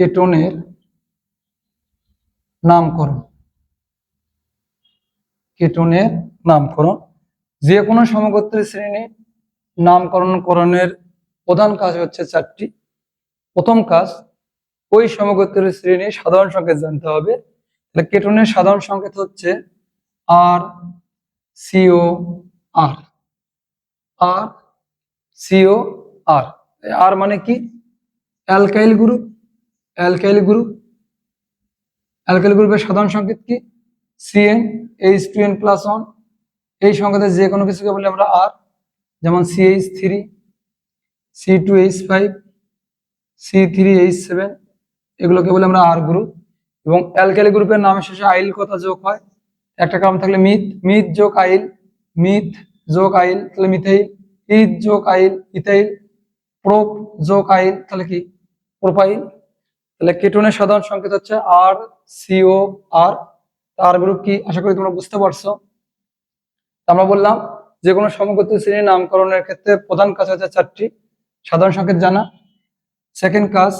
কেটনের নামকরণ। কেটনের নামকরণ। যে কোনো সমগোত্রের শ্রেণি নামকরণ করণের প্রধান কাজ হচ্ছে চারটি। প্রথম কাজ, ওই সমগোত্রের শ্রেণি সাধারণ সংকেত জানতে হবে। তাহলে কেটনের সাধারণ সংকেত হচ্ছে আর সিও আর। আর সিও আর। আর মানে কি? Alkyl group. Alkyl group. Alkyl গ্রুপের সাধারণ সংকেত কি? CN H two N plus one এই সংকেতের যে কোনো কিছুকে বলি আমরা আর যেমন CH three C two H five C three H seven এগুলোকে বলে আমরা আর গ্রুপ এবং অ্যালকাইল গ্রুপের নামের শেষে আইল কথা যোগ হয়। একটা কারণ থাকলে মিথ মিথ যোগ আইল, মিথ যোগ আইল, তাহলে মিথাইল, ইথ যোগ আইল, ইথাইল, প্রোপ যোগ আইল, তাহলে কি? প্রোপাইল। তাহলে কেটনের সাধারণ সংকেত হচ্ছে আর সিও আর আর গ্রুপ কি? আশা করি তোমরা বুঝতে পারছ। আমরা বললাম যে কোনো সমগোত্র শ্রেণির নামকরণের ক্ষেত্রে প্রধান কাজ হচ্ছে চারটি। সাধারণ সংকেত জানা। সেকেন্ড কাজ,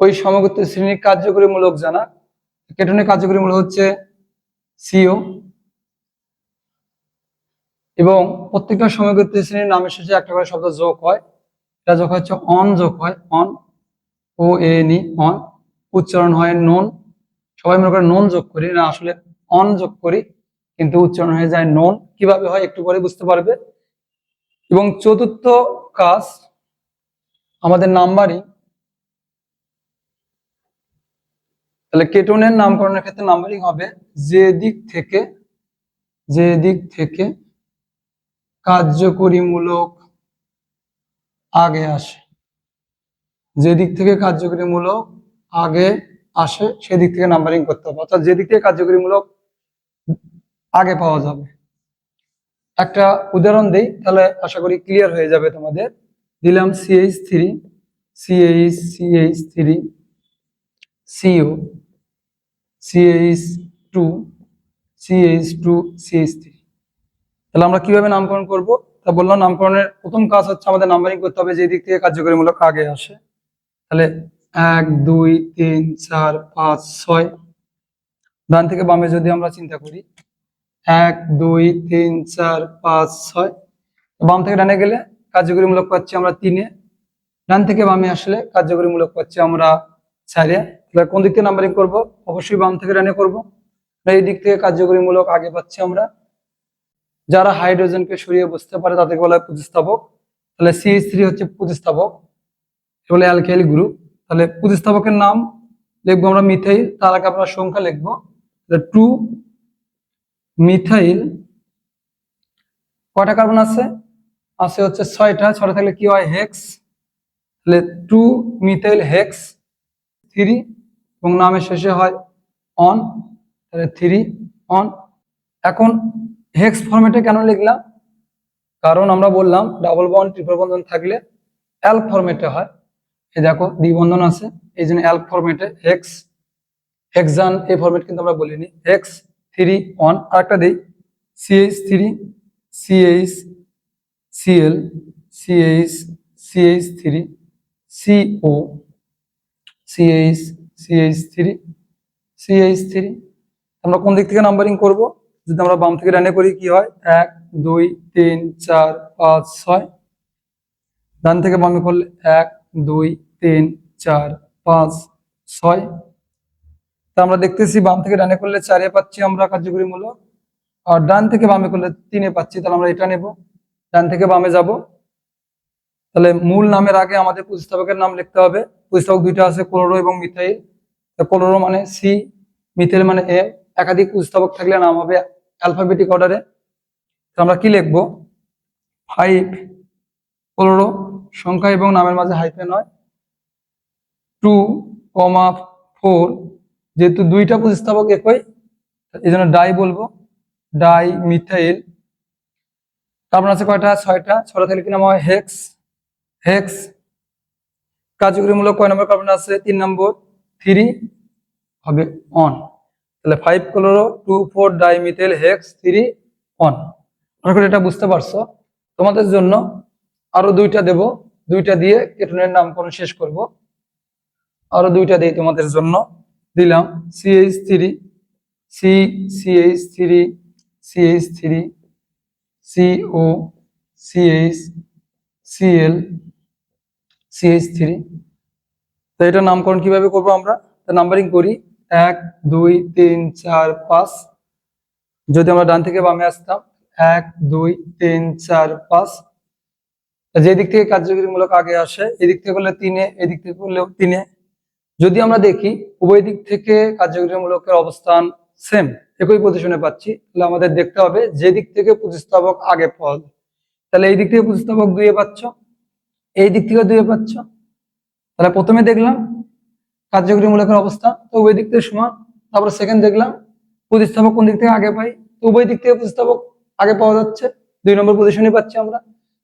ওই সমগোত্র শ্রেণির কার্যকরীমূলক জানা। কেটনের কার্যকরীমূলক হচ্ছে সিও এবং প্রত্যেকটা সমগোত্র শ্রেণির নামের শেষে একটা করে শব্দ যোগ হয়। এটা যোগ হচ্ছে অন যোগ হয় অন ও, এ, নি অন উচ্চারণ হয় নন। সবাই মনে করে নন যোগ করি, না, আসলে অন যোগ করি, কিন্তু উচ্চারণ হয়ে যায় নন। কীভাবে হয় একটু পরে বুঝতে পারবে? এবং চতুর্থ কাজ, আমাদের নাম্বারিং তাহলে কেটনের নামকরণের ক্ষেত্রে নাম্বারিং হবে যে দিক থেকে, যে দিক থেকে কার্যকরীমূলক আগে আসে। যে দিক থেকে কার্যকরীমূলক আগে আসে সেদিক থেকে নাম্বারিং করতে হবে। অর্থাৎ যে দিক থেকে কার্যকরীমূলক আগে পাওয়া যাবে। একটা উদাহরণ দিই, তাহলে আশা করি ক্লিয়ার হয়ে যাবে তোমাদের। দিলাম CH three CH CH three CO CH two CH two CH three তাহলে আমরা কীভাবে নামকরণ করব? তা বললাম, নামকরণের প্রথম কাজ হচ্ছে আমাদের নাম্বারিং করতে হবে যে দিক থেকে কার্যকরীমূলক আগে আসে। তাহলে এক, দুই, তিন, চার, পাঁচ, ছয়। ডান থেকে বামে যদি আমরা চিন্তা করি, এক, দুই, তিন, চার, পাঁচ, ছয়। বাম থেকে ডানে গেলে কার্যকরীমূলক পাচ্ছি আমরা তিনে। ডান থেকে বামে আসলে কার্যকরীমূলক পাচ্ছি আমরা চারে। তাহলে কোন দিক থেকে নাম্বারিং করব? অবশ্যই বাম থেকে ডানে করব। এই দিক থেকে কার্যকরীমূলক আগে পাচ্ছি আমরা। যারা হাইড্রোজেনকে সরিয়ে বুঝতে পারে তাদেরকে বলা হয় প্রতিস্থাপক। তাহলে সিএইচ থ্রি হচ্ছে প্রতিস্থাপক। বলে অ্যালকাইল গ্রুপ তাহলে প্রতিস্থাপকের নাম লিখব আমরা মিথাইল, তার আগে আমরা সংখ্যা লিখব। টু মিথাইল, কয়টা কার্বন আছে? আছে হচ্ছে ছয়টা ছয়টা থাকলে কি হয়? হেক্স তাহলে টু মিথাইল হেক্স থ্রি এবং নামের শেষে হয় অন তাহলে থ্রি অন এখন হেক্স ফরম্যাটে কেন লিখলাম? কারণ আমরা বললাম ডাবল বন্ড ট্রিপল বন্ধন থাকলে অ্যাল্ক ফরম্যাটে হয়। এই দেখো দ্বিবন্ধন আছে, এই জন্য অ্যাল্ক ফরম্যাটে এক্স হেক্সান এই ফরম্যাট কিন্তু আমরা বলিনি এক্স থ্রি ওয়ান আরেকটা দিই CH three CH CL CH CH three CO CH CH three CH three আমরা কোন দিক থেকে নাম্বারিং করব? যদি আমরা বাম থেকে ডানে করি, কি হয়? এক, দুই, তিন, চার, পাঁচ, ছয়। ডান থেকে বামে করলে এক দুই, তিন, চার, পাঁচ, ছয়। তা আমরা দেখতেছি বাম থেকে ডানে করলে চারে পাচ্ছি আমরা কার্যকরী মূল্য। আর ডান থেকে বামে করলে তিনে পাচ্ছি, তাহলে আমরা এটা নেব। ডান থেকে বামে যাব। তাহলে মূল নামের আগে আমাদের প্রতিস্থাপকের নাম লিখতে হবে। প্রতিস্থাপক দুইটা আছে, ক্লোরো এবং মিথাইল। ক্লোরো মানে সি মিথাইল মানে এ একাধিক প্রতিস্থাপক থাকলে নাম হবে অ্যালফাবেটিক অর্ডারে আমরা কি লিখব? Five chloro. সংখ্যা এবং নামের মাঝে হাইফেন হয় টু কমা ফোর, যেহেতু দুইটা প্রতিস্থাপক একই এই জন্য ডাই বলব। Di methyl. তারপর আছে কয়টা? ছয়টা। ছয়টা থেকে কি নাম হয়? হেক্স। হেক্স। কার্যকরীমূলক কয় নম্বর কার্বন আছে? তিন নম্বর। থ্রি হবে অন। তাহলে five chloro, two four di methyl, hex, three one. আশা করি এটা বুঝতে পারছ? তোমাদের জন্য আরও দুইটা দেব। দুইটা দিয়ে কেটনের নামকরণ শেষ করব। আরও দুইটা দিই তোমাদের জন্য। দিলাম CH three C CH three CH three CO CH CL CH three তো এটা নামকরণ কীভাবে করব আমরা? তো নাম্বারিং করি। এক, দুই, তিন, চার, পাঁচ। যদি আমরা ডান থেকে বামে আসতাম, এক, দুই, তিন, চার, পাঁচ। যে দিক থেকে কার্যকরীমূলক আগে আসে এদিক থেকে করলে তিনে এদিক থেকে করলেও তিনে যদি আমরা দেখি উভয় দিক থেকে কার্যকরীমূলকের অবস্থান সেম একই পজিশনে পাচ্ছি তাহলে আমাদের দেখতে হবে যে দিক থেকে প্রতিস্থাপক আগে যায়। তাহলে এই দিক থেকে প্রতিস্থাপক দুয়ে পাচ্ছ এই দিক থেকে দুয়ে পাচ্ছ তাহলে প্রথমে দেখলাম কার্যকরীমূলকের অবস্থা তো উভয় দিক থেকে সমান তারপরে সেকেন্ড দেখলাম প্রতিস্থাপক কোন দিক থেকে আগে পাই তো উভয় দিক থেকে প্রতিস্থাপক আগে পাওয়া যাচ্ছে দুই নম্বর পজিশনে পাচ্ছি আমরা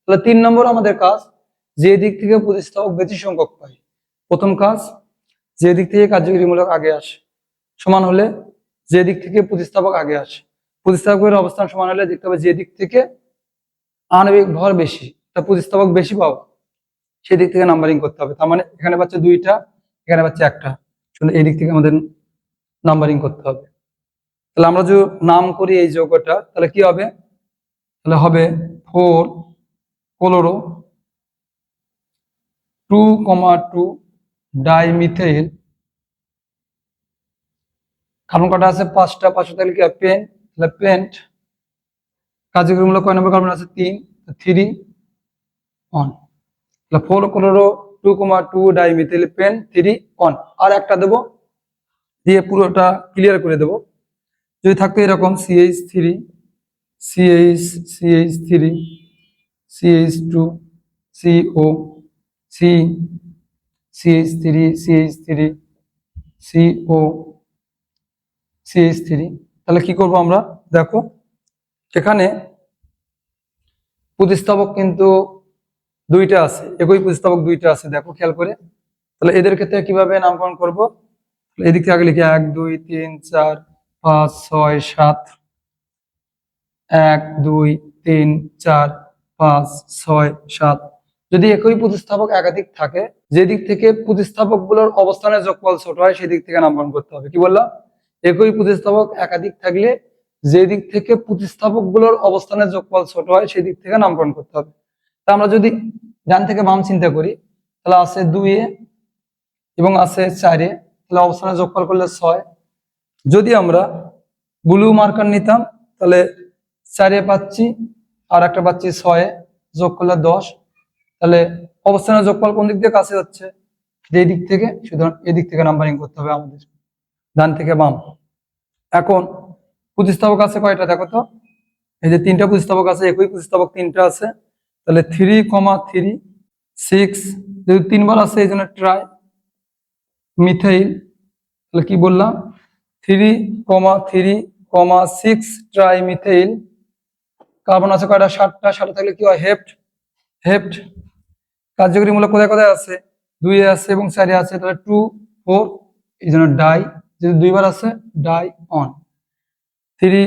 তাহলে তিন নম্বর আমাদের কাজ, যে দিক থেকে প্রতিস্থাপক বেশি সংখ্যক পাই প্রথম কাজ, যে দিক থেকে কার্যকরীমূলক আগে আসে, সমান হলে যে দিক থেকে প্রতিস্থাপক আগে আসে। প্রতিস্থাপকের অবস্থান সমান হলে দেখতে হবে যে দিক থেকে আণবিক ভর বেশি, তা প্রতিস্থাপক বেশি পাবো সেই দিক থেকে নাম্বারিং করতে হবে। তার মানে এখানে পাচ্ছে দুইটা, এখানে পাচ্ছে একটা। শুধু এই দিক থেকে আমাদের নাম্বারিং করতে হবে। তাহলে আমরা যদি নাম করি এই যৌগটা, তাহলে কি হবে? তাহলে হবে four chloro two comma two dimethyl. Carbon কটা আছে পাঁচটা পাঁচটা তাহলে কি পেন, তাহলে পেন্ট। কার্যক্রমূলক কয় নম্বর কার্বন আছে তিন থ্রি, অন। তাহলে four chloro two comma two dimethyl pent, three, one. আর একটা দেবো, দিয়ে পুরোটা ক্লিয়ার করে দেবো। যদি থাকতো এরকম CH three CH CH three CH two CO C CH three CH three CO CH three তাহলে কি করব আমরা? দেখো, এখানে প্রতিস্থাপক কিন্তু দুইটা আছে, একই প্রতিস্থাপক দুইটা আছে, দেখো খেয়াল করে। তাহলে এদের ক্ষেত্রে কীভাবে নামকরণ করব? এদিক থেকে আগে লিখি, এক, দুই, তিন, চার, পাঁচ, ছয়, সাত, এক, দুই, তিন, চার পাঁচ, ছয়, সাত। যদি একই প্রতিস্থাপক একাধিক থাকে যে দিক থেকে প্রতিস্থাপকগুলোর অবস্থানের যোগফল ছোট হয়, সেদিক থেকে নামকরণ করতে হবে। কি বললাম? একই প্রতিস্থাপক একাধিক থাকলে যে দিক থেকে প্রতিস্থাপকগুলোর অবস্থানের যোগফল ছোট হয় সেই দিক থেকে নামকরণ করতে হবে। তা আমরা যদি ডান থেকে বাম চিন্তা করি, তাহলে আছে দুইয়ে এবং আছে চারে তাহলে অবস্থানের যোগফল করলে ছয়। যদি আমরা ব্লু মার্কার নিতাম, তাহলে চারে পাচ্ছি আর একটা পাচ্ছি ছয়ে, যোগ করলে দশ। তাহলে অবস্থানের যোগফল কোন দিক দিয়ে? কাছে যাচ্ছে। যে দিক থেকে, সুতরাং এদিক থেকে নাম্বারিং করতে হবে আমাদের। ডান থেকে বাম। এখন প্রতিস্থাপক আছে কয়টা? দেখো তো। এই যে তিনটা প্রতিস্থাপক আছে, একই প্রতিস্থাপক তিনটা আছে। তাহলে থ্রি কমা থ্রি সিক্স যেহেতু তিনবার আছে, এই জন্য ট্রাই মিথাইল তাহলে কি বললাম? Three comma three comma six tri methyl carbon আছে কয়টা? সাতটা। সাতটা থাকলে কি হয়? হেপ্ট। হেপ্ট। কার্যকরীমূলক কোথায় কোথায় আছে? দুই আছে এবং চারে আছে। তাহলে টু, ফোর, এই জন্য ডাই। যেহেতু দুইবার আছে di one. Three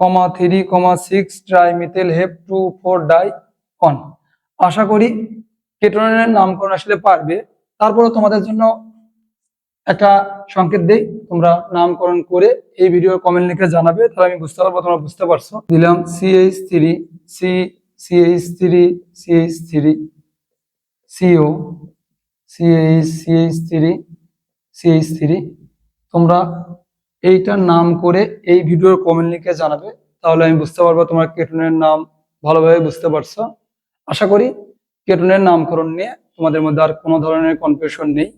comma three comma six tri methyl hep two four di one. আশা করি কেটনের নামকরণ আসলে পারবে। তারপরে তোমাদের জন্য একটা সংকেত দেই, তোমরা নামকরণ করে এই ভিডিওর কমেন্ট লিখে জানাবে, তাহলে আমি বুঝতে পারব, তোমরা বুঝতে পারছ। দিলাম CH three C CH three CH three CO CH CH three CH three তোমরা এইটার নাম করে এই ভিডিওর কমেন্ট লিখে জানাবে, তাহলে আমি বুঝতে পারব তোমার কেটনের নাম ভালোভাবে বুঝতে পারছ। আশা করি কেটনের নামকরণ নিয়ে তোমাদের মধ্যে আর কোনো ধরনের কনফিউশন নেই।